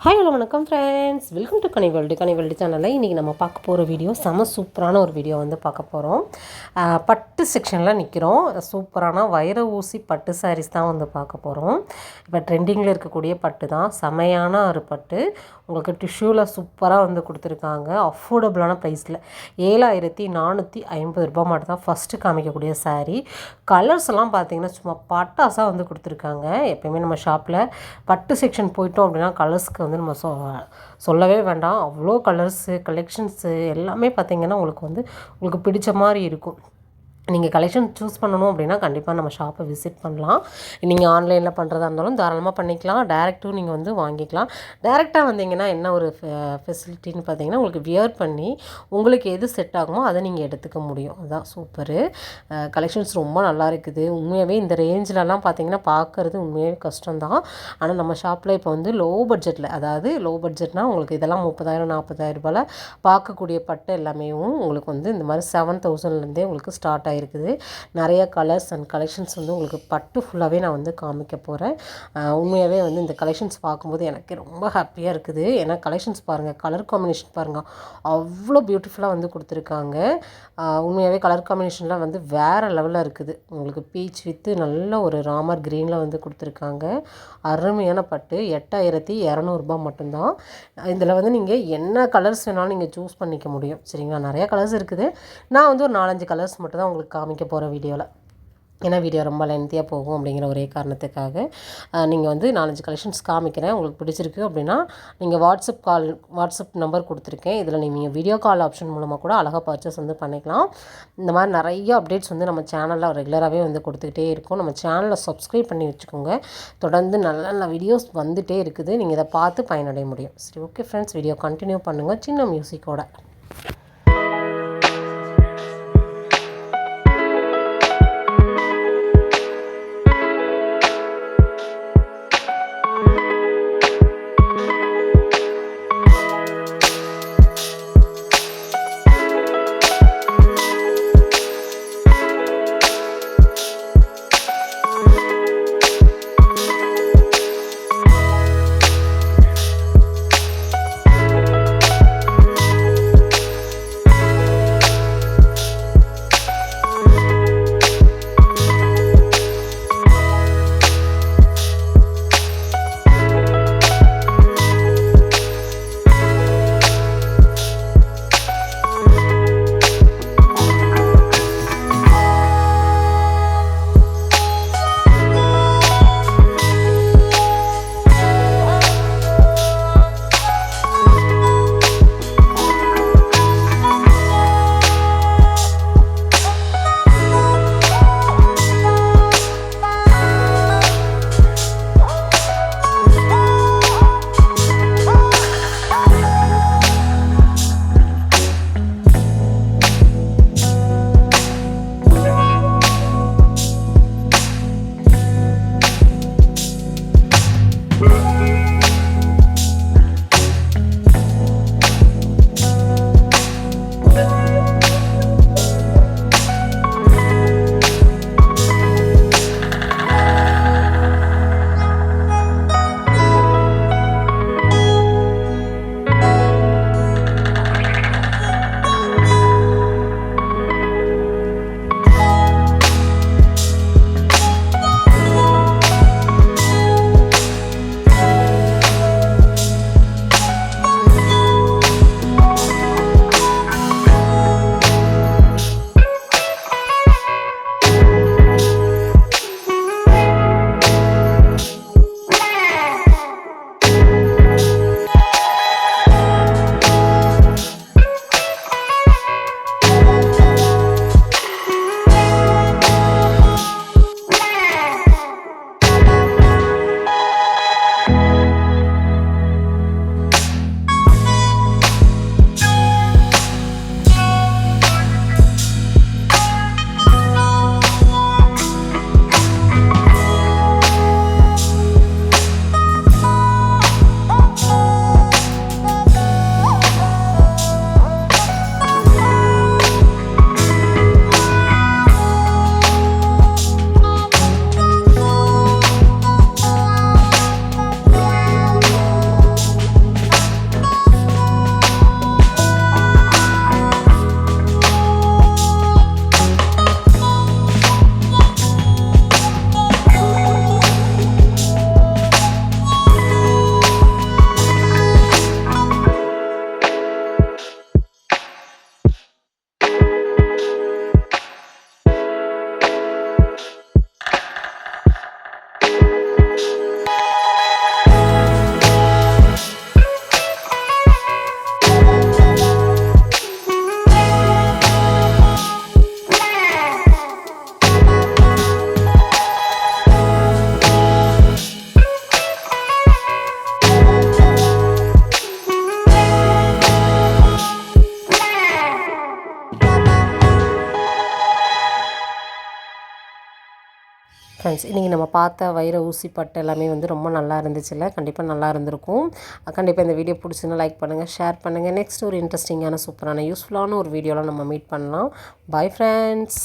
Hi hello வணக்கம் friends welcome to Kani world Kani world சேனலில் இன்றைக்கி நம்ம பார்க்க போகிற வீடியோ செம சூப்பரான ஒரு வீடியோ வந்து பார்க்க போகிறோம் பட்டு செக்ஷனில் நிற்கிறோம் சூப்பரான வைர ஊசி பட்டு சாரீஸ் தான் வந்து பார்க்க போகிறோம் இப்போ ட்ரெண்டிங்கில் இருக்கக்கூடிய பட்டு தான். செமையான ஒரு பட்டு. உங்களுக்கு டிஷ்யூவில் சூப்பராக வந்து கொடுத்துருக்காங்க. அஃபோர்டபுளான ப்ரைஸில் ஏழாயிரத்தி நானூற்றி ஐம்பது ரூபாய் மட்டும் தான் ஃபஸ்ட்டு காமிக்கக்கூடிய சாரீ கலர்ஸ் எல்லாம் பார்த்தீங்கன்னா சும்மா பட்டாசாக வந்து கொடுத்துருக்காங்க. எப்பயுமே நம்ம ஷாப்பில் பட்டு செக்ஷன் போயிட்டோம் அப்படின்னா கலர்ஸ்க்கு வந்து நம்ம சொ சொல்லவே வேண்டாம். அவ்வளோ கலர்ஸு கலெக்ஷன்ஸு எல்லாமே பார்த்தீங்கன்னா உங்களுக்கு வந்து உங்களுக்கு பிடித்த மாதிரி இருக்கும். நீங்கள் கலெக்ஷன் சூஸ் பண்ணணும் அப்படின்னா கண்டிப்பாக நம்ம ஷாப்பை விசிட் பண்ணலாம். நீங்கள் ஆன்லைனில் பண்ணுறதா இருந்தாலும் தாராளமாக பண்ணிக்கலாம். டேரெக்டும் நீங்கள் வந்து வாங்கிக்கலாம். டேரெக்டாக வந்தீங்கன்னா என்ன ஒரு ஃபெசிலிட்டின்னு பார்த்தீங்கன்னா உங்களுக்கு வியர் பண்ணி உங்களுக்கு எது செட் ஆகுமோ அதை நீங்கள் எடுத்துக்க முடியும். அதுதான் சூப்பரு கலெக்ஷன்ஸ் ரொம்ப நல்லா இருக்குது. உண்மையாகவே இந்த ரேஞ்சிலலாம் பார்த்தீங்கன்னா பார்க்குறது உண்மையாகவே கஷ்டம்தான். ஆனால் நம்ம ஷாப்பில் இப்போ வந்து லோ பட்ஜெட்டில் அதாவது லோ பட்ஜெட்னால் உங்களுக்கு இதெல்லாம் முப்பதாயிரம் நாற்பதாயிரம் ரூபாயில் பார்க்கக்கூடிய பட்டு எல்லாமே உங்களுக்கு வந்து இந்த மாதிரி செவன் தௌசண்ட்லேருந்தே உங்களுக்கு ஸ்டார்ட் இருக்குது. நிறைய கலர்ஸ் அண்ட் கலெக்ஷன்ஸ் வந்து உங்களுக்கு பட்டு ஃபுல்லாகவே நான் வந்து காமிக்க போகிறேன் உண்மையாகவே வந்து இந்த கலெக்ஷன்ஸ் பார்க்கும்போது எனக்கு ரொம்ப ஹாப்பியாக இருக்குது. ஏன்னா கலெக்ஷன்ஸ் பாருங்கள் கலர் காம்பினேஷன் பாருங்கள் அவ்வளோ பியூட்டிஃபுல்லாக வந்து கொடுத்துருக்காங்க. உண்மையாகவே கலர் காம்பினேஷன்லாம் வந்து வேறு லெவலில் இருக்குது. உங்களுக்கு பீச் வித்து நல்ல ஒரு ராமர் க்ரீனில் வந்து கொடுத்துருக்காங்க. அருமையான பட்டு எட்டாயிரத்தி இரநூறுபா மட்டும்தான். இதில் வந்து நீங்கள் என்ன கலர்ஸ் வேணாலும் நீங்கள் சூஸ் பண்ணிக்க முடியும். சரிங்களா? நிறையா கலர்ஸ் இருக்குது. நான் வந்து ஒரு நாலஞ்சு கலர்ஸ் மட்டும் தான் உங்களுக்கு காமிக்க போகிற வீடியோவில் ஏன்னா வீடியோ ரொம்ப லென்த்தியாக போகும் அப்படிங்கிற ஒரே காரணத்துக்காக நீங்கள் வந்து நாலஞ்சு கலெக்ஷன்ஸ் காமிக்கிறேன். உங்களுக்கு பிடிச்சிருக்கு அப்படின்னா நீங்கள் வாட்ஸ்அப் கால் வாட்ஸ்அப் நம்பர் கொடுத்துருக்கேன். இதில் நீங்கள் வீடியோ கால் ஆப்ஷன் மூலமாக கூட அழகாக பர்ச்சேஸ் வந்து பண்ணிக்கலாம். இந்த மாதிரி நிறைய அப்டேட்ஸ் வந்து நம்ம சேனலில் ரெகுலராகவே வந்து கொடுத்துக்கிட்டே இருக்கும். நம்ம சேனலை சப்ஸ்கிரைப் பண்ணி வச்சுக்கோங்க. தொடர்ந்து நல்ல நல்ல வீடியோஸ் வந்துகிட்டே இருக்குது. நீங்கள் இதை பார்த்து பயனடைய முடியும். சரி ஓகே ஃப்ரெண்ட்ஸ் வீடியோ கண்டினியூ பண்ணுங்கள் சின்ன மியூசிக்கோட ஃப்ரெண்ட்ஸ் இன்றைக்கி நம்ம பார்த்த வைர ஊசி பட்டு எல்லாமே வந்து ரொம்ப நல்லா இருந்துச்சுல்ல. கண்டிப்பாக நல்லா இருந்திருக்கும். கண்டிப்பாக இந்த வீடியோ பிடிச்சுன்னா லைக் பண்ணுங்கள் ஷேர் பண்ணுங்கள் நெக்ஸ்ட் ஒரு இன்ட்ரெஸ்டிங்கான சூப்பரான யூஸ்ஃபுல்லான ஒரு வீடியோவில் நம்ம மீட் பண்ணலாம். Bye friends